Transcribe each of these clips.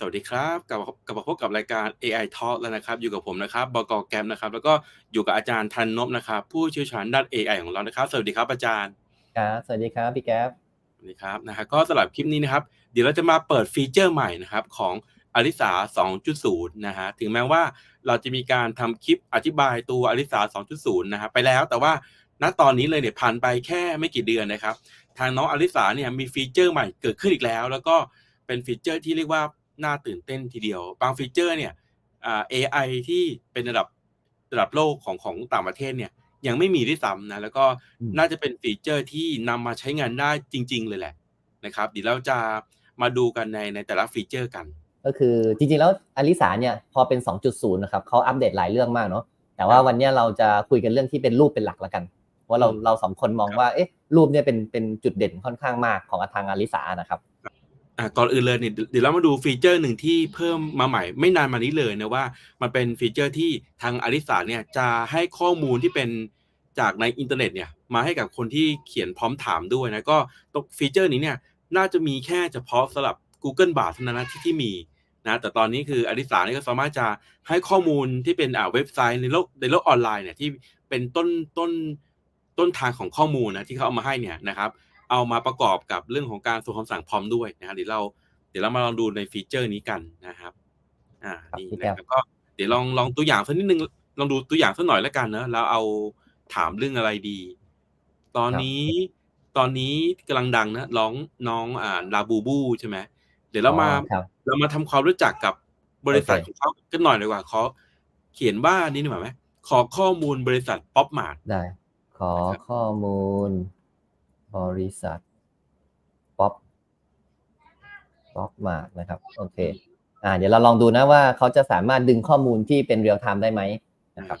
สวัสดีครับกลับมากลับมาพบกับรายการ AI Talk แล้วนะครับ อยู่กับผมนะครับบก.แกรมนะครับ แล้วก็อยู่กับอาจารย์ธันนพนะครับ ผู้เชี่ยวชาญด้าน AI ของเรานะครับ สวัสดีครับอาจารย์ครับสวัสดีครับพี่แก๊ปสวัสดีครับนะฮะก็สำหรับคลิปนี้นะครับ เดี๋ยวเราจะมาเปิดฟีเจอร์ใหม่นะครับของ Alisa 2.0 นะฮะถึงแม้ว่าเราจะมีการทำคลิปอธิบายตัว Alisa 2.0 นะฮะไปแล้วแต่ว่าณตอนนี้เลยเนี่ยผ่านไปแค่ไม่กี่เดือนนะครับ ทางน้องอลิสาเนี่ยมีฟีเจอร์ใหม่เกิดขึ้นอีกแล้ว แล้วก็เป็นฟีเจอร์ที่เรียกว่า น่าตื่นเต้นทีเดียว บางฟีเจอร์เนี่ยอ่า AI ที่เป็นระดับระดับโลกของของต่างประเทศเนี่ยยังไม่มีด้วยซ้ำนะ แล้วก็อืมน่าจะเป็นฟีเจอร์ที่นำมาใช้งานได้จริง ๆ เลยแหละนะครับเดี๋ยวเราจะมาดูกันในในแต่ละฟีเจอร์กัน ก็คือจริง ๆ แล้วอลิสาเนี่ยพอเป็น 2.0 นะครับเขาอัปเดตหลายเรื่องมากเนาะแต่ว่าวันเนี้ยเราจะคุยกันเรื่องที่เป็นรูปเป็นหลักแล้วกันเพราะเราอืมเราสองคนมองว่าเอ๊ะรูปเนี่ยเป็นเป็นจุดเด่นค่อนข้างมากของทางอลิสานะครับ อะก่อนอื่นเลยเนี่ยเดี๋ยวเรามาดูฟีเจอร์หนึ่งที่เพิ่มมาใหม่ไม่นานมานี้เลยนะว่ามันเป็นฟีเจอร์ที่ทางอลิสาเนี่ยจะให้ข้อมูลที่เป็นจากในอินเทอร์เน็ตเนี่ยมาให้กับคนที่เขียนพร้อมถามด้วยนะก็ตฟีเจอร์นี้เนี่ยน่าจะมีแค่เฉพาะสำหรับ Google Bard เท่านั้นนะที่ที่มีนะแต่ตอนนี้คืออลิสาเนี่ยก็สามารถจะให้ข้อมูลที่เป็นอ่าเว็บไซต์ในโลกในโลกออนไลน์เนี่ยที่เป็นต้นต้นต้นทางของข้อมูลนะที่เขาเอามาให้เนี่ยนะครับ เอามาประกอบกับเรื่องของการส่งคำสั่งพร้อมด้วยนะฮะเดี๋ยวเราเดี๋ยวเรามาลองดูในฟีเจอร์นี้กันนะครับ อ่าครับนี่พี่นะแก้วครับก็เดี๋ยวลองลองตัวอย่างสักนิดนึงลองดูตัวอย่างสักหน่อยแล้วกันเนอะเราเอาถามเรื่องอะไรดี ตอนนี้ตอนนี้กำลังดังนะร้องน้องอ่าลาบูบูใช่ไหมเดี๋ยวเรามาอ๋อครับเรามาทำความรู้จักกับบริษัทโอเคของเขากันหน่อยดีกว่าขอเขียนว่านี่ดีกว่าไหมขอข้อมูลบริษัทป๊อปมาร์ทได้ ขอนะครับข้อมูล บริษัทป๊อปป๊อปมาร์นะครับ โอเค อ่า เดี๋ยวเราลองดูนะว่าเขาจะสามารถดึงข้อมูลที่เป็นเรียลไทม์ได้ไหมนะครับ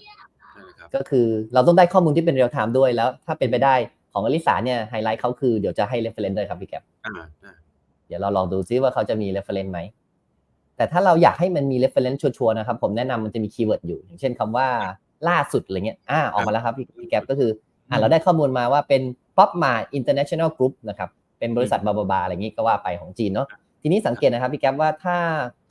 ได้เลยครับ ก็คือเราต้องได้ข้อมูลที่เป็นเรียลไทม์ด้วยแล้ว ถ้าเป็นไปได้ของอลิสาเนี่ยไฮไลท์เขาคือเดี๋ยวจะให้ reference ด้วยครับพี่แก๊ปอ่าอ่าเดี๋ยวเราลองดูซิว่าเขาจะมี reference ไหม แต่ถ้าเราอยากให้มันมี reference ชัวร์ๆนะครับ ผมแนะนำมันจะมีคีย์เวิร์ดอยู่ อย่างเช่นคำว่าล่าสุดอะไรเงี้ย อ่า ออกมาแล้วครับพี่พี่แก๊ปก็คือ อ่าเราได้ข้อมูลมาว่าเป็น Pop m a r International Group นะครับเป็นบริษัทบาบาบาอะไรอย่างงี้ก็ว่าไปของจีนเนาะทีนี้สังเกตนะครับพี่แก๊ปว่าถ้า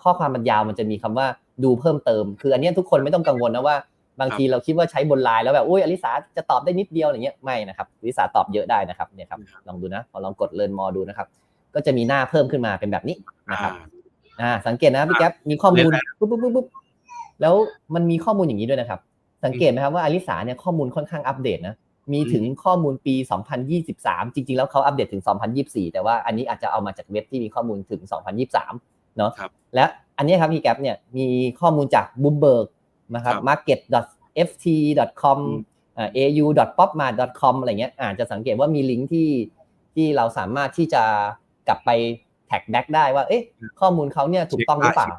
ข้อความมันยาวมันจะมีคำว่าดูเพิ่มเติม คืออันเนี้ยทุกคนไม่ต้องกังวลนะว่าบางทีเราคิดว่าใช้บนไลน์แล้วแบบอุ้ยอลิสาจะตอบได้นิดเดียวอย่างเงี้ยไม่นะครับอลิสาตอบเยอะได้นะครับเนี่ยครับลองดูนะพอลองกดเลิร์นมอดูนะครับก็จะมีหน้าเพิ่มขึ้นมาเป็นแบบนี้นะครับอ่าอ่าสังเกตนะพี่แก๊ปมีข้อมูลปุ๊บปุ๊บปุ๊บปุ๊บแล้วมันมีข้อมูลอย่างนี้ด้วยนะครับ สังเกตไหมครับว่าอลิสาเนี่ยข้อมูลค่อนข้างอัปเดตนะ มีถึงข้อมูลปี 2023 จริง ๆ แล้วเขาอัปเดตถึง 2024 แต่ว่าอันนี้อาจจะเอามาจากเว็บที่มีข้อมูลถึง 2023 เนาะครับและอันนี้ครับพี่แก๊ปเนี่ยมีข้อมูลจาก Bloomberg นะครับครับ market.ft.com อืมอ่า au.popmart.com อะไรเงี้ยอาจจะสังเกตว่ามีลิงก์ที่ที่เราสามารถที่จะกลับไปแท็กแบ็กได้ว่า เอ๊ะ ข้อมูลเขาเนี่ยถูกต้องหรือเปล่า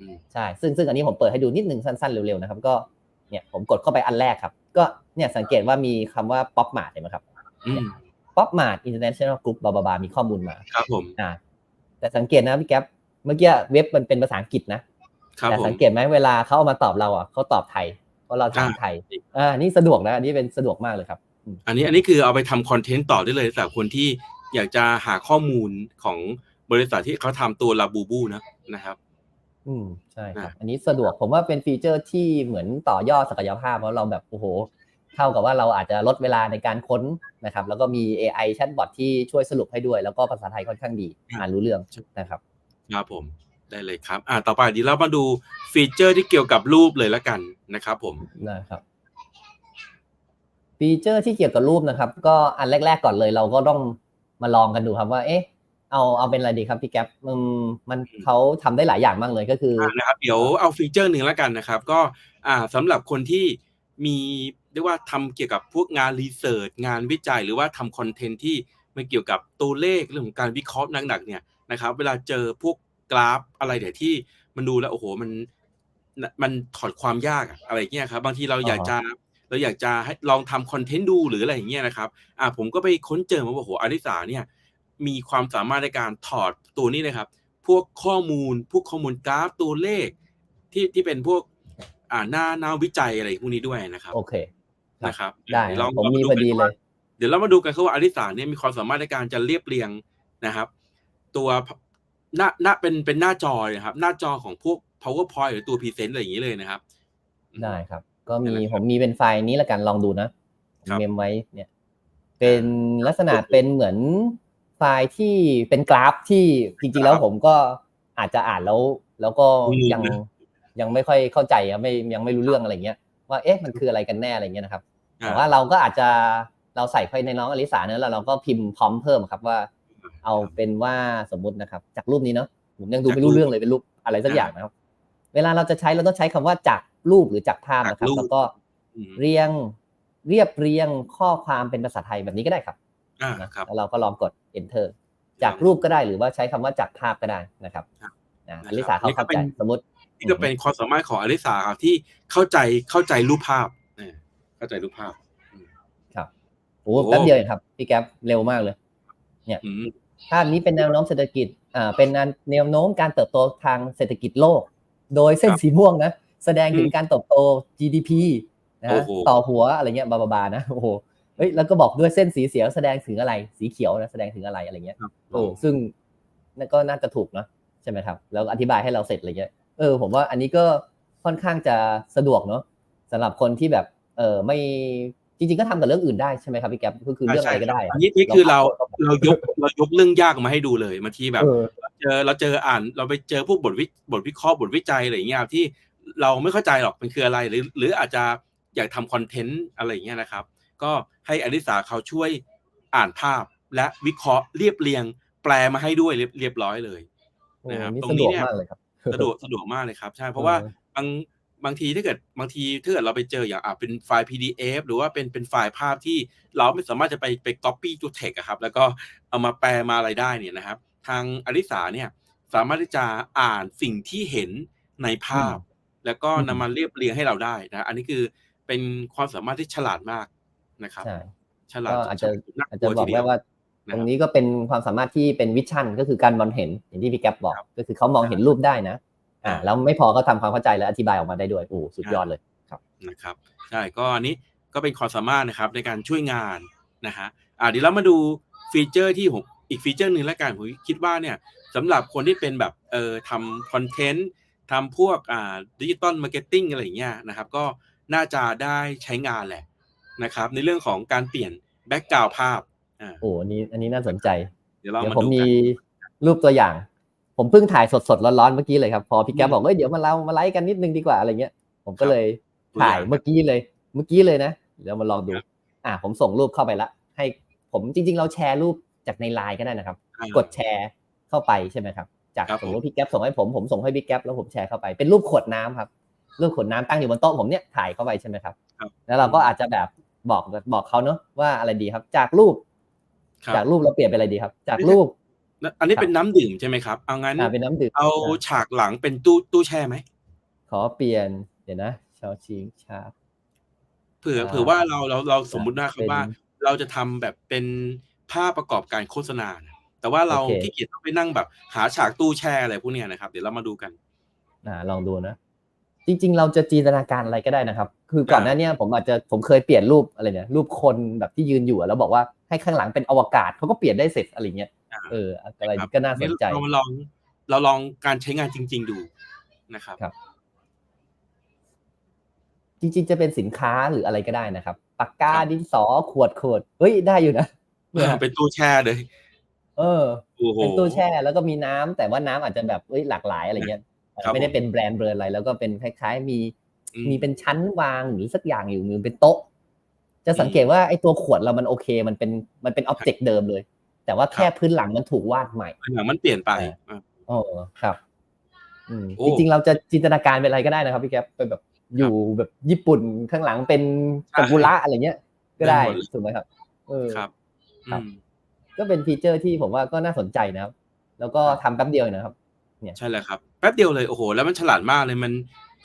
อืมใช่ ซึ่งซึ่งอันนี้ผมเปิดให้ดูนิดนึงสั้นๆ เร็วๆ นะครับ ก็ เนี่ยผมกดเข้าไปอันแรกครับ ก็เนี่ยสังเกตว่ามีคำว่า Pop Mart เห็นไหมครับอืม Pop Mart International Group บาบาบามีข้อมูลมา ครับผมอ่าแต่สังเกตนะพี่แก๊ปเมื่อกี้เว็บมันเป็นภาษาอังกฤษนะครับแต่ผมสังเกตไหมเวลาเขาเอามาตอบเราอะเขาตอบไทยเพราะเราถามอ่าไทยอ่านี่สะดวกนะอันนี้เป็นสะดวกมากเลยครับอันนี้อันนี้คือเอาไปทำคอนเทนต์ต่อได้เลยสำหรับคนที่อยากจะหาข้อมูลของบริษัทที่เขาทำตัวลาบูบูนะนะครับ อืมใช่ครับอ่าอันนี้สะดวกผมว่าเป็นฟีเจอร์ที่เหมือนต่อยอดศักยภาพเพราะเราแบบโอ้โหเท่ากับว่าเราอาจจะลดเวลาในการค้นนะครับ แล้วก็มี AI แชทบอทที่ช่วยสรุปให้ด้วย แล้วก็ภาษาไทยค่อนข้างดีอ่านรู้เรื่องนะครับครับผมได้เลยครับ อ่าต่อไปเดียวเรามาดูฟีเจอร์ที่เกี่ยวกับรูปเลยละกันนะครับ ผมนะครับฟีเจอร์ที่เกี่ยวกับรูปนะครับ ก็อันแรก ๆ ก่อนเลย เราก็ต้องมาลองกันดูครับว่า เอ๊ะ เอาเอาเป็นอะไรดีครับพี่แก๊ปอืมมันเขาทำได้หลายอย่างมากเลยก็คืออ่านะครับเดี๋ยวเอาฟีเจอร์หนึ่งแล้วกันนะครับ ก็อ่าสำหรับคนที่มีเรียกว่าทำเกี่ยวกับพวกงานรีเสิร์ชงานวิจัย หรือว่าทำคอนเทนต์ที่มันเกี่ยวกับตัวเลขเรื่องของการวิเคราะห์หนักๆเนี่ยนะครับ เวลาเจอพวกกราฟอะไรเดี๋ยวที่มันดูแล้วโอ้โหมันมันถอดความยากอะอะไรเงี้ยครับ บางทีเราอยากจะเราอยากจะให้ลองทำคอนเทนต์ดูหรืออะไรอย่างเงี้ยนะครับอ่าผมก็ไปค้นเจอมาว่าโอ้โหอริสาเนี่ย มีความสามารถในการถอดตัวนี้เลยครับ พวกข้อมูล พวกข้อมูลกราฟตัวเลข ที่ที่เป็นพวกอ่าหน้าหน้าวิจัยอะไรพวกนี้ด้วยนะครับ โอเคครับนะครับได้เยวคลรัอบงผมลองมีดูพอดีกันเลว่ายเดี๋ยวเรามาดูกันครับว่าอริสาเนี่ยมีความสามารถในการจะเรียบเรียงนะครับ ตัวหน้าหน้าเป็นเป็นหน้าจอเลยนะครับ หน้าจอของพวก powerpoint หรือตัว present อะไรอย่างนี้เลยนะครับ ได้ครับ ก็มีนั่นแหละคผรับมมีเป็นไฟล์นี้ละกันลองดูนะผมครับเมมไว้เนี่ย เป็นลักษณะเป็นเหมือน ไฟล์ที่เป็นกราฟที่จริงๆแล้วผมก็อาจจะอ่านแล้ว แล้วก็ยังยังไม่ค่อยเข้าใจอะไม่ยังไม่รู้เรื่องอะไรเงี้ยว่าเอ๊ะมันคืออะไรกันแน่อะไรเงี้ยนะครับแต่ว่าเราก็อาจจะเราใส่ไปในน้องอลิสาเนอะแล้วเราก็พิมพ์พร้อมเพิ่มครับว่า เอาเป็นว่าสมมุตินะครับ จากรูปนี้เนาะผมยังดูไม่รู้เรื่องเลยเป็นรูปอะไรสักอย่างนะครับ เวลาเราจะใช้เราต้องใช้คำว่าจากรูปหรือจากภาพนะครับจากรูปแล้วก็อืมเรียงเรียบเรียงข้อความเป็นภาษาไทยแบบนี้ก็ได้ครับอ่า นะครับแล้วเราก็ลองกด enter จากรูปก็ได้หรือว่าใช้คำว่าจากภาพก็ได้นะครับครับนะนะครับอลิสาเขาเข้านี่ก็เป็ใจนสมมตินี่ก็เป็นความสามารถของอลิสาครับที่เข้าใจเข้าใจรูปภาพเออเข้าใจรูปภาพ ครับโอ้โอ้แป๊บเดียวเองครับ พี่แก๊ปเร็วมากเลยอืมภาพนี้เป็นแนวโน้มเศรษฐกิจอ่าเป็นแนวโน้มการเติบโตทางเศรษฐกิจโลก โดยเส้นครับสีม่วงนะแสดงถึงอืมการเติบโต GDP นะโอ้ฮะโหต่อหัวอะไรเงี้ยบาบาบานะโอ้โห เฮ้ยแล้วก็บอกด้วยเส้นสีเขียวแสดงถึงอะไร สีเขียวนะแสดงถึงอะไรอะไรเงี้ยครับโอ้ซึ่งนั่นก็น่าจะถูกเนอะใช่ไหมครับ แล้วอธิบายให้เราเสร็จอะไรเงี้ยเออผมว่าอันนี้ก็ค่อนข้างจะสะดวกเนาะสำหรับคนที่แบบเออไม่จริงๆก็ทำกับเรื่องอื่นได้ใช่ไหมครับพี่แก๊ปก็คือเรื่องอะไรก็ได้อะอันนี้นี่คือเราเราเรายกเรายกเรื่องยากมาให้ดูเลยบางทีแบบเออเจอเราเจออ่านเราไปเจอพวกบทวิบทวิเคราะห์บทวิจัยอะไรอย่างเงี้ยครับที่เราไม่เข้าใจหรอกมันคืออะไรหรือ หรืออาจจะอยากทำคอนเทนต์อะไรอย่างเงี้ยนะครับ ก็ให้อลิสาเขาช่วยอ่านภาพและวิเคราะห์เรียบเรียง แปลมาให้ด้วยเรียบเรียบร้อยเลยโอ้นะครับนี่ตรงสะนี้ดวกเนี่ยมากเลยครับสะดวกสะดวกมากเลยครับใช่เพราะว่าเออบางบางทีถ้าเกิดบางทีถ้าเกิดเราไปเจออย่างอะเป็นไฟล์ PDF หรือว่าเป็นเป็นไฟล์ภาพที่เราไม่สามารถจะไปไป copy to text อะครับ แล้วก็เอามาแปลมาอะไรได้เนี่ยนะครับ ทางอลิสาเนี่ยสามารถที่จะอ่านสิ่งที่เห็นในภาพ แล้วก็อืมนำมาเรียบเรียงให้เราได้นะ อันนี้คือเป็นความสามารถที่ฉลาดมาก นะครับใช่ฉลาดก็อาจจะน่อาจกจะลัวบอกทีเดีได้ยวว่านะตครรับงนี้ก็เป็นความสามารถที่เป็นวิชั่นก็คือการมองเห็นอย่างที่พี่แก๊ปบอกครับก็คือเขามองเห็นรูปได้นะ อ่าอ่าแล้วไม่พอก็ทำความเข้าใจและอธิบายออกมาได้ด้วยโอ้สุดยอดเลยนะครับใช่ก็อันนี้ก็เป็นความสามารถนะครับในการช่วยงานนะฮะอ่าเดี๋ยวเรามาดูฟีเจอร์ที่ผมอีกฟีเจอร์หนึ่งแล้วกันผมคิดว่าเนี่ยสำหรับคนที่เป็นแบบเอ่อทำคอนเทนต์ทำพวกอ่าดิจิตอลมาร์เก็ตติ้งอะไรอย่างเงี้ยนะครับ ก็น่าจะได้ใช้งานแหละ นะครับในเรื่องของการเปลี่ยนแบ็กกราวภาพอ่าโอ้อันนี้อันนี้น่าสนใจ เดี๋ยวเราเดี๋ยวมาผมดูมีกันรูปตัวอย่าง ผมเพิ่งถ่ายสดๆร้อนๆเมื่อกี้เลยครับ พอพี่แก๊ปอืมบอกเอ้ยเดี๋ยวมาเรามาไลฟ์กันนิดนึงดีกว่าอะไรเงี้ย ผมก็ครับเลยตัวถ่ายอย่างเมื่อกี้เลย เมื่อกี้เลยนะเดี๋ยวมาลองดูครับอ่าผมส่งรูปเข้าไปละ ให้ผมจริง ๆ เราแชร์รูปจากในไลน์ก็ได้นะครับอ่ากดแชร์เข้าไปใช่ไหมครับ จากครับสมมติพี่แก๊ปส่งให้ผมผมส่งให้พี่แก๊ปแล้วผมแชร์เข้าไปเป็นรูปขวดน้ำครับรูปขวดน้ำตั้งอยู่บนโต๊ะผมเนี่ยถ่ายเข้าไปใช่ไหมครับครับแล้วเราก็อาจจะแบบ บอกบอกเขาเนอะว่าอะไรดีครับ จากรูปครับจากรูปเราเปลี่ยนเป็นอะไรดีครับ จากรูป อันนี้ครับเป็นน้ำดื่มใช่ไหมครับเอางั้นอ่าเป็นน้ำดื่มเอาอะฉากหลังเป็นตู้ตู้แช่ไหมขอเปลี่ยนเดี๋ยวนะชาวชิงชาเผื่ออ่าเผื่อว่าเราเราเราสมมุติว่าครับเป็นว่า เราจะทำแบบเป็นภาพประกอบการโฆษณานะแต่ว่าเราโอเคขี้เกียจต้องไปนั่งแบบ หาฉากตู้แช่อะไรพวกเนี้ยนะครับ เดี๋ยวเรามาดูกัน อ่า ลองดูนะ จริง ๆ เราจะจินตนาการอะไรก็ได้นะครับ คือก่อนหน้าเนี้ยผมอาจจะผมเคยเปลี่ยนรูปอะไรเนี่ยรูปคนแบบที่ยืนอยู่อะแล้วบอกว่าให้ข้างหลังเป็นอวกาศเขาก็เปลี่ยนได้เสร็จอะไรเงี้ยอ่าเอออะไรครับก็น่าสนใจเรามาลองเราลองการใช้งานจริง ๆ ดูนะครับครับ จริง ๆ จะเป็นสินค้าหรืออะไรก็ได้นะครับปากกาครับดินสอขวดขวดเฮ้ยได้อยู่นะเนี่ยเป็นตู้แช่เลย เออโอ้โหเป็นตู้แช่แล้วก็มีน้ำแต่ว่าน้ำอาจจะแบบเอ้ยหลากหลายอะไรเงี้ยครับ ไม่ได้ผมเป็นแบรนด์เบอร์อะไร แล้วก็เป็นคล้าย ๆ มีอืมีเป็นชั้นวางหรือสักอย่างอยู่มือเป็นโต๊ะ จะสังเกตว่าไอ้ตัวขวดเรามันโอเค มันเป็นมันเป็นอ็อบเจกต์เดิมเลย แต่ว่าแค่พื้นหลังมันถูกวาดใหม่หนังมันเปลี่ยนไปเอออะโอ้ครับอืมโอ้จริงๆเราจะจินตนาการเป็นอะไรก็ได้นะครับพี่แก๊ปเป็นแบบอยู่แบบญี่ปุ่นข้างหลังเป็นซากุระอะไรเงี้ย ก็ได้ได้หมดเลยถูกไหมครับเออครับครับอืมก็เป็นฟีเจอร์ที่ผมว่าก็น่าสนใจนะครับ แล้วก็ทำแป๊บเดียวเองนะครับ ใช่แล้วครับแป๊บเดียวเลยโอ้โหแล้วมันฉลาดมากเลยมัน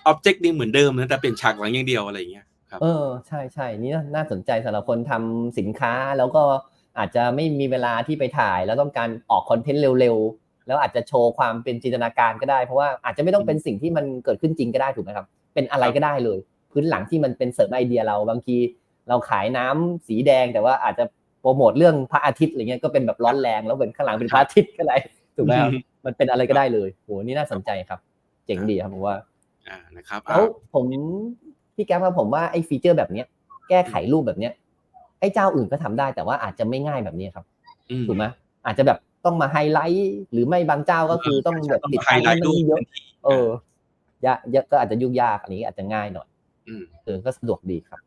อ็อบเจกต์นี่เหมือนเดิมนะแต่เปลี่ยนฉากหลังอย่างเดียวอะไรอย่างเงี้ยครับเออใช่ใช่นี่น่าน่าสนใจสำหรับคนทำสินค้าแล้วก็อาจจะไม่มีเวลาที่ไปถ่าย แล้วต้องการออกคอนเทนต์เร็วๆแล้วอาจจะโชว์ความเป็นจินตนาการก็ได้เพราะว่าอาจจะไม่ต้องเป็นสิ่งที่มันเกิดขึ้นจริงก็ได้ถูกไหมครับ เป็นอะไรก็ได้เลย พื้นหลังที่มันเป็นเสริมไอเดียเราบางทีเราขายน้ำสีแดงแต่ว่าอาจจะโปรโมทเรื่องพระอาทิตย์อะไรเงี้ยก็เป็นแบบร้อนแรงแล้วเป็นข้างหลังเป็นพระอาทิตย์ก็ได้ถูกไหมครับ มันเป็นอะไรก็ได้เลยโหนี่น่าสนใจครับ เจ๋งดีครับผมว่าอ่านะครับแล้วอ่าผมพี่แก๊ปครับผมว่าไอ้ฟีเจอร์แบบเนี้ย แก้ไขรูปแบบเนี้ยไอ้เจ้าอื่นก็ทำได้แต่ว่าอาจจะไม่ง่ายแบบนี้ครับอืมถูกไหมอาจจะแบบต้องมาไฮไลท์หรือไม่บางเจ้าก็คือต้องแบบต้องติดไฮไลท์รูปเยอะทันทีเออยากเยอะก็อาจจะยุ่งยากอันนี้อาจจะง่ายหน่อยอืมเออก็สะดวกดีครับ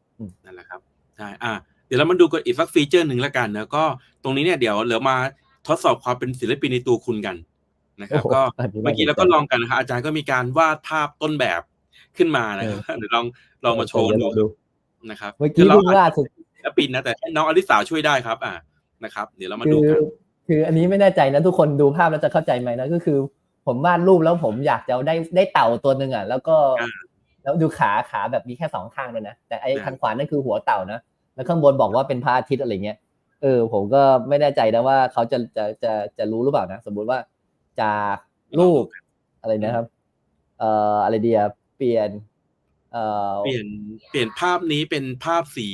นั่นแหละครับใช่อ่าเดี๋ยวเรามาดูกันอีกสักฟีเจอร์หนึ่งแล้วกันนะก็ตรงนี้เนี่ยเดี๋ยวเรามาทดสอบความเป็นศิลปินในตัวคุณกัน นะครับโอ้โหก็อันนี้น่าเมื่อกี้เราก็สนใจลองกันนะครับอาจารย์ก็มีการวาดภาพต้นแบบขึ้นมานะครับเดี๋ยวลองลองมาโชว์เดี๋ดูยวดูนะครับเมื่อคืกี้เราเพิ่งล่าสุดศิลปินนะแต่ให้น้องอลิสาช่วยได้ครับ อ่านะครับ เดี๋ยวเรามาคืดูอกันคืออันนี้ไม่แน่ใจนะทุกคนดูภาพแล้วจะเข้าใจไหมนะก็คือ ผมวาดรูปแล้วผมอยากจะได้ได้เต่าตัวหนึ่งอะ แล้วก็อ่าแล้วดูขาขาแบบมีแค่สองข้างเลยนะแต่ไอ้อ่าทางขวานั่นคือหัวเต่านะแล้วข้างบนบอกว่าเป็นพระอาทิตย์อะไรเงี้ยเออผมก็ไม่แน่ใจนะว่าเขาจะจะจะจะรู้หรือเปล่านะ สมมุติว่า จากรูปอะไรนะครับ เอ่ออะไรเดียเปลี่ยน เอ่อเปลี่ยนเปลี่ยนภาพนี้เป็นภาพสี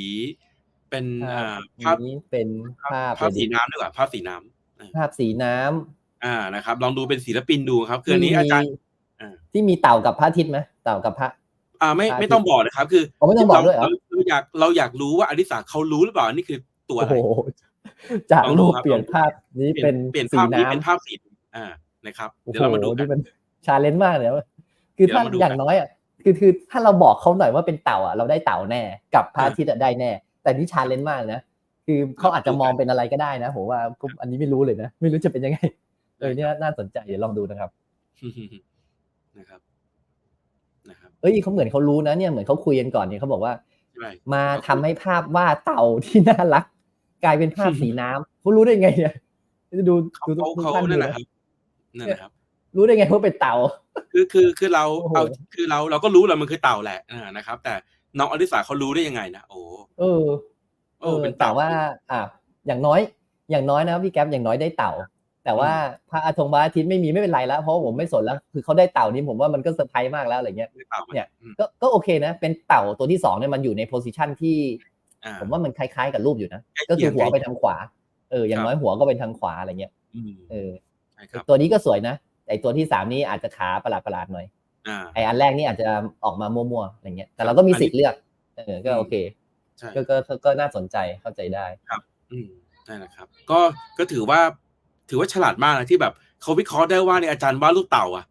เป็นอ่าภาภาพพนี้เป็นภาพภาพสีน้ำดีกว่าภาพสีน้ำภาพสีน้ำอ่านะครับ ลองดูเป็นศิลปินดูครับคืออันนี้อาจารย์อ่าที่มีเต่ากับพระอาทิตย์ไหมเต่ากับพระอ่าไม่พระอาทิตย์ไม่ต้องบอกนะครับ คืออ๋อไม่ต้องบอกด้วยเหรอเราเราอยากเราอยากรู้ว่าอลิสาเขารู้หรือเปล่านี่คือตัวโอ้อะไรโหจากลองดูรูปครับเปลี่ยนภาพนี้เปลี่เป็ยนนเปลี่ยนสีภาพนี้น้ำเป็นภาพสีอ่า นะครับโอ้เดี๋โหยวเรามาดูกันนี่มันชาเลนจ์มากเลยนะคือถ้าเดี๋ยวเรามาดูอย่างน้อยอะคือคือถ้าเราบอกเขาหน่อยว่าเป็นเต่าอะเราได้เต่าแน่กับพระอ่าอาทิตย์อะได้แน่ แต่นี่ชาเลนจ์มากนะคือเขาอาจจะมองเป็นอะไรก็ได้นะผมว่าก็อันนี้ไม่รู้เลยนะไม่รู้จะเป็นยังไงเออเนี่ยน่าสนใจเดี๋ยวลองดูนะครับนะครับนะครับเอ้ยเขาเหมือนเขารู้นะเนี่ยเหมือนเขาคุยกันก่อนเนี่ยเขาบอกว่าใช่มาทำให้ภาพวาดเต่าที่น่ารัก กลายเป็นภาพสีน้ำเขารู้ได้ไงเนี่ยดูเขาดูเขาดูเขาท่านนั่นดูแหละนะครับ นั่นแหละครับ รู้ได้ไงว่าเป็นเต่า คือคือคือเราโอ้โหเอาคือเราเราก็รู้แหละมันคือเต่าแหละอ่านะครับ แต่น้องอลิสาเขารู้ได้ยังไงนะโอ้เออโอ้เป็นแต่เต่าว่า อะอย่างน้อย อย่างน้อยนะพี่แก๊ปอย่างน้อยได้เต่า แต่ว่าพระอาทงพระอาทิตย์ไม่มีไม่เป็นไรแล้ว เพราะว่าผมไม่สนแล้ว คือเขาได้เต่านี่ผมว่ามันก็เซอร์ไพรส์มากแล้วอะไรเงี้ยเป็นเต่าเนี่ยอืมก็ก็โอเคนะ เป็นเต่าตัวที่สองเนี่ยมันอยู่ในโพสิชันที่อ่าผมว่ามันคล้ายๆกับรูปอยู่นะใกล้ก็เคีคืยองหัวไปทางขวา เออ อย่าคงรับน้อยหัวก็เป็นทางขวาอะไรเงี้ยอืมเออใช่ครับ ตัวนี้ก็สวยนะแต่ตัวที่สามนี่อาจจะขาประหลาดๆหน่อยอ่าไออันแรกนี่อาจจะออกมามั่วๆอะไรเงี้ยแต่เราก็มีสิทธิ์เลือกเออก็โอเคใช่ก็ก็ก็ก็น่าสนใจเข้าใจได้อืมนั่นแหละครับ ก็ก็ถือว่าถือว่าฉลาดมากนะที่แบบเขาวิเคราะห์ได้ว่าในยอาจารย์วาดรูปเต่า อะ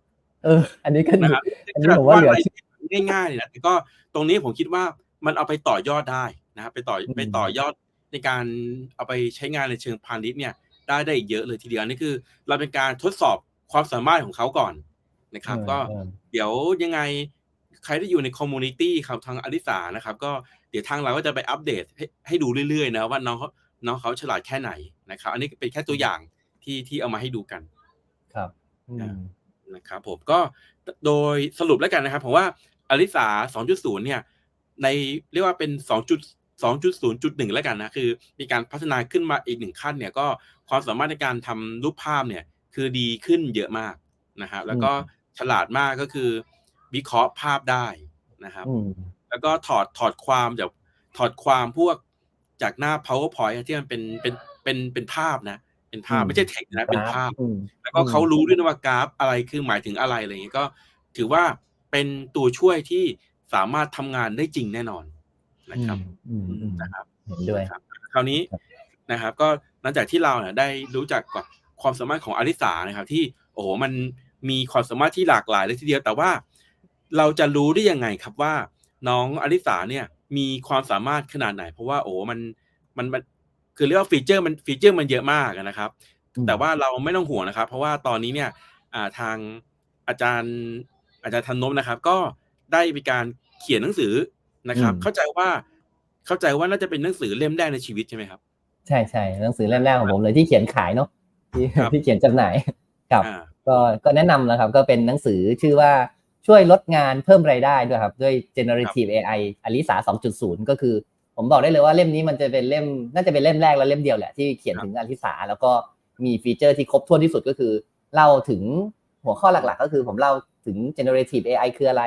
เออ อันนี้ก็นะครับอันนี้ผมว่าเหลืออะไรง่ายๆเลยนะแต่ก็ตรงนี้ผมคิดว่ามันเอาไปต่อยอดได้นะครับไปต่ออืมไปต่อยอดในการเอาไปใช้งานในเชิงพาณิชย์เนี่ย ได้ได้อีกเยอะเลยทีเดียวอันนี่คือ เราเป็นการทดสอบความสามารถของเขาก่อนนะครับ ก็เออเดี๋ยวยังไงใครที่อยู่ในคอมมูนิตี้ครับทางอลิสานะครับ ก็เดี๋ยวทางเราก็จะไปอัปเดตให้ให้ดูเรื่อยๆนะว่าน้องเขาน้องเขาฉลาดแค่ไหนนะครับ อันนี้เป็นแค่ตัวอย่างที่ที่เอามาให้ดูกันครับอืมอ่านะครับผมก็โดยสรุปแล้วกันนะครับผมว่าอลิสา2.0 เนี่ย ในเรียกว่าเป็น 2.2.0.1 แล้วกันนะ คือมีการพัฒนาขึ้นมาอีกหนึ่งขั้นเนี่ยก็ความสามารถในการทำรูปภาพเนี่ยคือดีขึ้นเยอะมากนะครับแล้วก็ฉลาดมากก็คือ วิเคราะห์ภาพได้นะครับอืมแล้วก็ถอดถอดความจากถอดความพวกจากหน้า powerpoint ที่มันเป็นเป็นเป็นเป็นภาพนะ เป็นภาพอืมไม่ใช่เทคนะเป็นภาพอืมแล้วก็เขารู้ด้วยนะว่ากราฟอะไรคือหมายถึงอะไรอะไรอย่างนี้ก็ถือว่าเป็นตัวช่วยที่สามารถทำงานได้จริงแน่นอน นะครับอืมอืมอืมนะครับเห็นด้วยนะครับ คราวนี้ครับนะครับ ก็หลังจากที่เราเนี่ยได้รู้จักกับความสามารถของอลิสานะครับ ที่โอ้โหมันมีความสามารถที่หลากหลายเลยทีเดียว แต่ว่าเราจะรู้ได้ยังไงครับว่า น้องอลิสาเนี่ยมีความสามารถขนาดไหน เพราะว่าโอ้โหมันมันมันคือเรียกว่าฟีเจอร์มันฟีเจอร์มันเยอะมากนะครับอืมแต่ว่าเราไม่ต้องห่วงนะครับ เพราะว่าตอนนี้เนี่ยอ่าทางอาจารย์อาจารย์ธันนพนะครับ ก็ได้มีการเขียนหนังสือ นะครับอืมเข้าใจว่าเข้าใจว่าน่าจะเป็นหนังสือเล่มแรกในชีวิตใช่ไหมครับ ใช่ใช่หนังสือเล่มแรกของผมเลยที่เขียนขายเนาะที่ครับที่เขียนจำหน่ายครับอ่าก็ก็แนะนำนะครับ ก็เป็นหนังสือชื่อว่าช่วยลดงานเพิ่มรายได้ด้วยครับ ด้วย generative AI อลิสา2.0 ก็คือ ผมบอกได้เลยว่าเล่มนี้มันจะเป็นเล่ม น่าจะเป็นเล่มแรกและเล่มเดียวแหละที่เขียนถึงอลิสาแล้วก็มีฟีเจอร์ที่ครบถ้วนที่สุดก็คือ เล่าถึงหัวข้อหลักๆ ก็คือผมเล่าถึง generative AI คืออะไร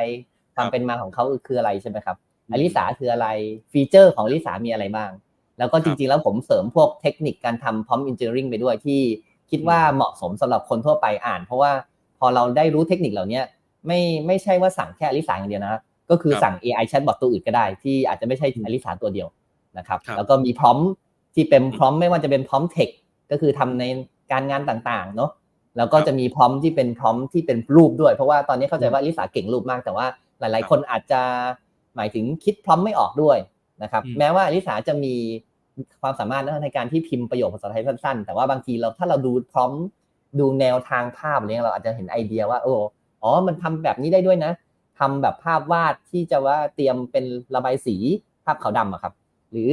ความเป็นมาของเขาคืออะไรใช่ไหมครับ อลิสาคืออะไรฟีเจอร์ของอลิสามีอะไรบ้าง แล้วก็จริงๆแล้วผมเสริมพวกเทคนิคการทำพร้อม engineering ไปด้วยที่เกี่ยวคิดว่าเหมาะสมสำหรับคนทั่วไปอ่าน เพราะว่าพอเราได้รู้เทคนิคเหล่าเนี้ยไม่ไม่ใช่ว่าสั่งแค่อลิสาอย่างเดียวนะก็คือครับสั่ง AI chatbot ตัวอื่นก็ได้ ที่อาจจะไม่ใช่อลิสาตัวเดียวนะครับครับ แล้วก็มีพร้อมที่เป็นพร้อมไม่ว่าจะเป็นพร้อมเทคก็คือทำในการงานต่างๆเนาะแล้วก็ครับจะมีพร้อมที่เป็นพร้อมที่เป็นรูปด้วย เพราะว่าตอนนี้เข้าใจว่าอลิสาเก่งรูปมาก แต่ว่าหลายครับๆคนอาจจะ หมายถึงคิดพร้อมไม่ออกด้วยนะครับอืมแม้ว่าอลิสาจะมีความสามารถในการที่พิมพ์ประโยคภาษาไทยสั้นๆ แต่ว่าบางทีเราถ้าเราดูพร้อมดูแนวทางภาพอะไรเงี้ยเราอาจจะเห็นไอเดียว่าโอ้อ๋อมันทำแบบนี้ได้ด้วยนะทำแบบภาพวาดที่จะว่าเตรียมเป็นระบายสีภาพขาวดำอะครับ หรือ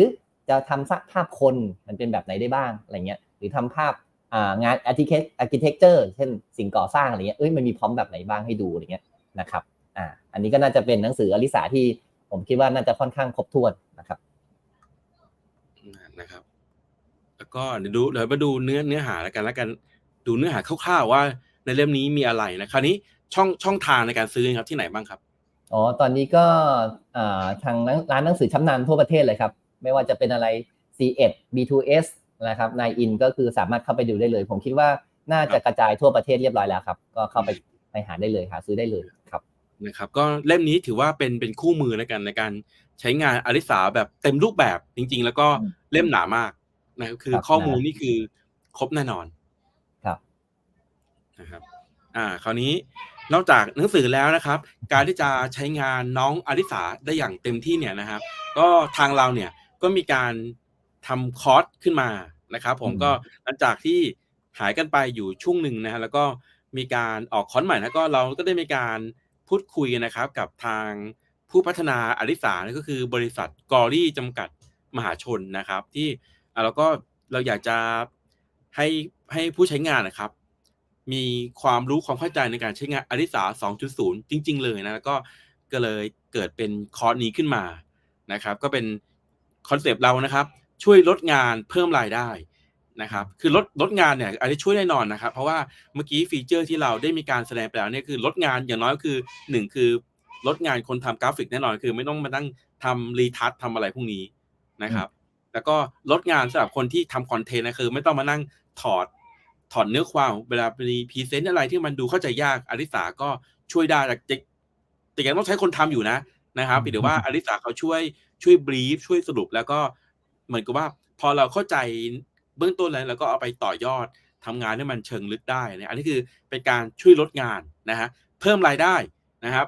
จะทำสักภาพคนมันเป็นแบบไหนได้บ้างอะไรเงี้ยหรือทำภาพอ่างาน architect architecture เช่นสิ่งก่อสร้างอะไรเงี้ยเอ้ยมันมีพร้อมแบบไหนบ้างให้ดูอะไรเงี้ยนะครับอ่าอันนี้ก็น่าจะเป็นหนังสืออลิสาที่ ผมคิดว่าน่าจะค่อนข้างครบถ้วนนะครับนะครับ แล้วก็เดี๋ยวดูเดี๋ยวมาดูเนื้อเนื้อหาแล้วกันแล้วกันดูเนื้อหาคร่าวๆว่า ในเล่มนี้มีอะไรนะคราวนี้ช่องช่องทางในการซื้อครับที่ไหนบ้างครับอ๋อตอนนี้ก็อ่าทางร้านหนังสือชั้นนำทั่วประเทศเลยครับ ไม่ว่าจะเป็นอะไร C1 B2S นะครับ9 in ก็คือสามารถเข้าไปดูได้เลย ผมคิดว่าน่าจะกระจายทั่วประเทศเรียบร้อยแล้วครับ ก็เข้าไปไปหาได้เลยหาซื้อได้เลยครับ นะครับก็เล่มนี้ถือว่าเป็นเป็นคู่มือแล้วกันในการใช้งานอริสาแบบเต็มรูปแบบจริง ๆ แล้วก็อืมเล่มหนามากนะครับคือครับข้อมูลนี่คือครบแน่นอนครับนะครับอ่าคราวนี้นอกจากหนังสือแล้วนะครับ การที่จะใช้งานน้องอริสาได้อย่างเต็มที่เนี่ยนะครับ ก็ทางเราเนี่ยก็มีการทำคอร์สขึ้นมานะครับผมอืมก็หลังจากที่หายกันไปอยู่ช่วงหนึ่งนะฮะแล้วก็มีการออกคอร์สใหม่แล้วก็เราก็ได้มีการ พูดคุยกันนะครับกับทางผู้พัฒนาอริสานั่นก็คือบริษัทกอรี่จำกัดมหาชนนะครับ ที่อ่าแล้วก็เราอยากจะให้ให้ผู้ใช้งานนะครับ มีความรู้ความเข้าใจในการใช้งานอริสา 2.0 จริง ๆ เลยนะแล้วก็ก็เลยเกิดเป็นคอร์สนี้ขึ้นมานะครับ ก็เป็นคอนเซปต์เรานะครับ ช่วยลดงานเพิ่มรายได้ นะครับคือลดลดงานเนี่ยอันนี้ช่วยแน่นอนนะครับ เพราะว่าเมื่อกี้ฟีเจอร์ที่เราได้มีการแสดงไปแล้วเนี่ยคือลดงานอย่างน้อยก็คือหนึ่งคือลดงานคนทำกราฟิกแน่นอนคือไม่ต้องมาตั้งทำรีทัชทำอะไรพวกนี้นะครับ แล้วก็ลดงานสำหรับคนที่ทำคอนเทนต์นะคือ ไม่ต้องมานั่งถอดถอดเนื้อความเวลามีพรีเซนต์อะไรที่มันดูเข้าใจยากอริสาก็ช่วยได้แต่แต่แต่ยังต้องใช้คนทำอยู่นะนะครับอืมหรือว่าอริสาเขาช่วยช่วยบรีฟช่วยสรุปแล้วก็เหมือนกับว่าพอเราเข้าใจ เบื้องต้นแล้วเราก็เอาไปต่อยอดทำงานให้มันเชิงลึกได้นะอันนี้คือเป็นการช่วยลดงานนะฮะเพิ่มรายได้นะครับ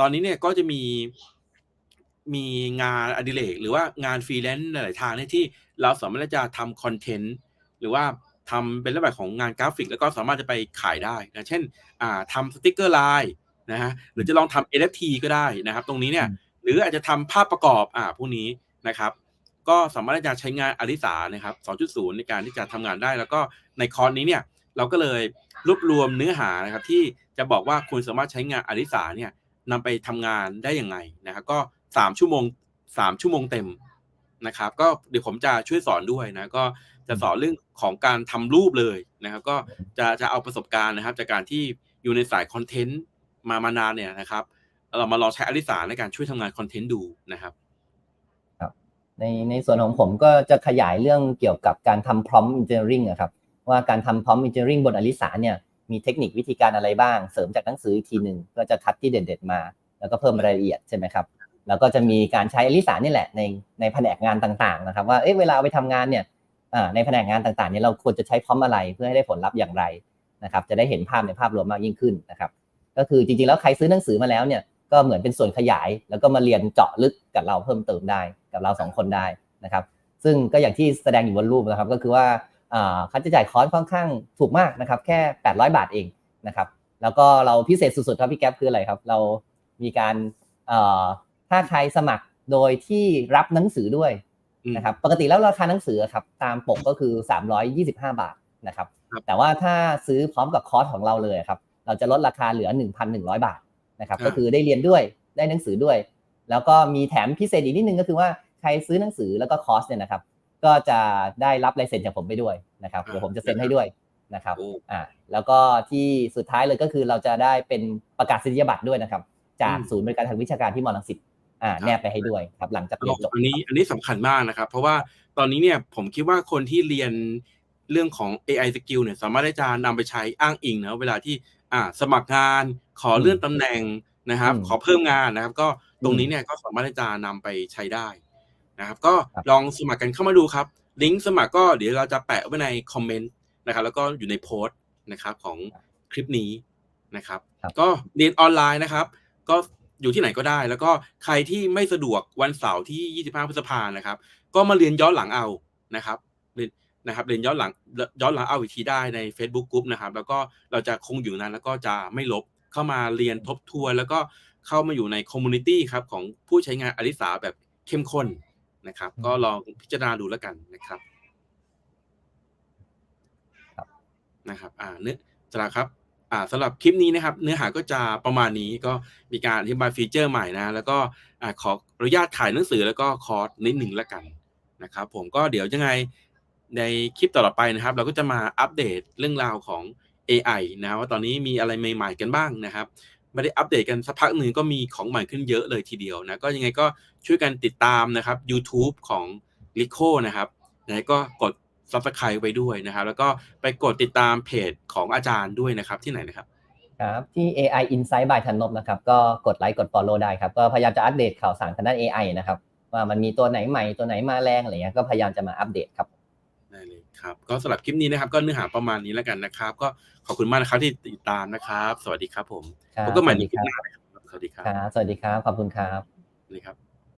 ตอนนี้เนี่ยก็จะมีมีงานอดิเรกหรือว่างานฟรีแลนซ์หลายๆทางเนี่ยที่เราสามารถจะทำคอนเทนต์หรือว่าทำเป็นรูปแบบของงานกราฟิก แล้วก็สามารถจะไปขายได้นะเช่นอ่าทำสติกเกอร์ไลน์นะฮะหรือจะลองทำ NFT ก็ได้นะครับ ตรงนี้เนี่ยอืมหรืออาจจะทำภาพประกอบอ่าพวกนี้นะครับ ก็สามารถที่จะใช้งานอริสานะครับ 2.0 ในการที่จะทำงานได้ แล้วก็ในคอร์สนี้เนี่ยเราก็เลยรวบรวมเนื้อหานะครับที่จะบอกว่าคุณสามารถใช้งานอริสาเนี่ยนำไปทำงานได้ยังไงนะครับ ก็สามชั่วโมงสามชั่วโมงเต็มนะครับ ก็เดี๋ยวผมจะช่วยสอนด้วยนะก็จะสอนเรื่องของการทำรูปเลยนะครับ ก็จะจะเอาประสบการณ์นะครับ จากการที่อยู่ในสายคอนเทนต์มามานานเนี่ยนะครับ เรามาลองใช้อริสาในการช่วยทำงานคอนเทนต์ดูนะครับ ในในส่วนของผมก็จะขยายเรื่องเกี่ยวกับการทำ prompt engineering อะครับว่าการทำ prompt engineering บนอลิสาเนี่ยมีเทคนิควิธีการอะไรบ้าง เสริมจากหนังสืออีกทีหนึ่งก็จะคัดที่เด็ดๆมา แล้วก็เพิ่มรายละเอียดใช่ไหมครับแล้วก็จะมีการใช้อลิสานี่แหละในในแผนกงานต่างๆนะครับ ว่าเอ๊ะเวลาเอาไปทำงานเนี่ยในแผนกงานต่างๆเนี่ยเราควรจะใช้พร้อมอะไรเพื่อให้ได้ผลลัพธ์อย่างไรนะครับ จะได้เห็นภาพในภาพรวมมากยิ่งขึ้นนะครับ ก็คือจริงๆแล้วใครซื้อหนังสือมาแล้วเนี่ยก็เหมือนเป็นส่วนขยาย แล้วก็มาเรียนเจาะลึกกับเราเพิ่มเติมได้ กับเราสองคนได้นะครับ ซึ่งก็อย่างที่แสดงอยู่บนรูปนะครับก็คือว่าอ่าค่าใช้จ่ายคอร์สค่อนข้างถูกมากนะครับ แค่ 800 บาทเองนะครับ แล้วก็เราพิเศษสุดๆครับพี่แก๊ปคืออะไรครับ เรามีการเอ่อถ้าใครสมัครโดยที่รับหนังสือด้วยอืมนะครับ ปกติแล้วราคาหนังสือครับตามปกก็คือ 325 บาทนะครับครับ แต่ว่าถ้าซื้อพร้อมกับคอร์สของเราเลยครับ เราจะลดราคาเหลือ 1,100 บาทนะครับ ก็คือได้เรียนด้วยได้หนังสือด้วย แล้วก็มีแถมพิเศษอีกนิดนึงก็คือว่า ใครซื้อหนังสือแล้วก็คอร์สเนี่ยนะครับ ก็จะได้รับลายเซ็นจากผมไปด้วยนะครับอ่าเดี๋ยวผมจะเซ็นให้ด้วยนะครับโอ้อ่าแล้วก็ที่สุดท้ายเลยก็คือเราจะได้เป็นประกาศนียบัตรด้วยนะครับ จากอืมศูนย์บริการทางวิชาการที่มอลังสิตอ่าครับแนบไปให้ด้วยครับ หลังจากเรียนจบอันนี้อันนี้สำคัญมากนะครับ เพราะว่าตอนนี้เนี่ยผมคิดว่าคนที่เรียนเรื่องของ AI skill เนี่ยสามารถที่จะนำไปใช้อ้างอิงนะเวลาที่อ่าสมัครงานขอเลื่อนตำแหน่งนะครับอืมขอเพิ่มงานนะครับ ก็ตรงนี้อืมเนี่ยก็สามารถที่จะนำไปใช้ได้ นะครับ ก็ครับลองสมัครกันเข้ามาดูครับ ลิงก์สมัครก็เดี๋ยวเราจะแปะไว้ในคอมเมนต์นะครับ แล้วก็อยู่ในโพสต์นะครับของคลิปนี้นะครับครับ ก็เรียนออนไลน์นะครับ ก็อยู่ที่ไหนก็ได้ แล้วก็ใครที่ไม่สะดวกวันเสาร์ที่ 25 พฤษภานะครับ ก็มาเรียนย้อนหลังเอานะครับเรียนนะครับเรียนย้อนหลังย้อนหลังเอาอีกทีได้ใน Facebook Group นะครับ แล้วก็เราจะคงอยู่นั้น แล้วก็จะไม่ลบเข้ามาเรียนทบทวนแล้วก็เข้ามาอยู่ในคอมมูนิตี้ครับของผู้ใช้งานอลิสาแบบเข้มข้น นะครับอืมก็ลองพิจารณาดูแล้วกันนะครับครับนะครับ อ่าเนื้อสำหรับครับ อ่าสำหรับคลิปนี้นะครับ เนื้อหาก็จะประมาณนี้ก็มีการอธิบายฟีเจอร์ใหม่นะ แล้วก็อ่าขออนุญาตถ่ายหนังสือแล้วก็คอร์สนิดหนึ่งแล้วกันนะครับ ผมก็เดี๋ยวยังไงในคลิปต่อๆไปนะครับ เราก็จะมาอัปเดตเรื่องราวของ AI นะว่าตอนนี้มีอะไรใหม่ ๆ กันบ้างนะครับ ไม่ได้อัปเดตกันสักพักหนึ่งก็มีของใหม่ขึ้นเยอะเลยทีเดียวนะ ก็ยังไงก็ช่วยกันติดตามนะครับ YouTube ของ l i c o นะครับยังไงก็กด Subscribe ไว้ด้วยนะครับ แล้วก็ไปกดติดตามเพจของอาจารย์ด้วยนะครับที่ไหนนะครับครับที่ AI Insight by ธันนบนะครับก็กดไลค์กด Follow ได้ครับ ก็พยายามจะอัปเดตข่าวสารทางด้าน AI นะครับ ว่ามันมีตัวไหนใหม่ตัวไหนมาแรงอะไรเงี้ยก็พยายามจะมาอัปเดตครับ ครับก็สำหรับคลิปนี้นะครับ ก็เนื้อหาประมาณนี้แล้วกันนะครับ ก็ขอบคุณมากนะครับที่ติดตามนะครับ สวัสดีครับผมครับพบกันใหม่ในสวัสดีคลิปครับหน้านะครับสวัสดีครับครับ สวัสดีครับ ขอบคุณครับสวัสดีครับ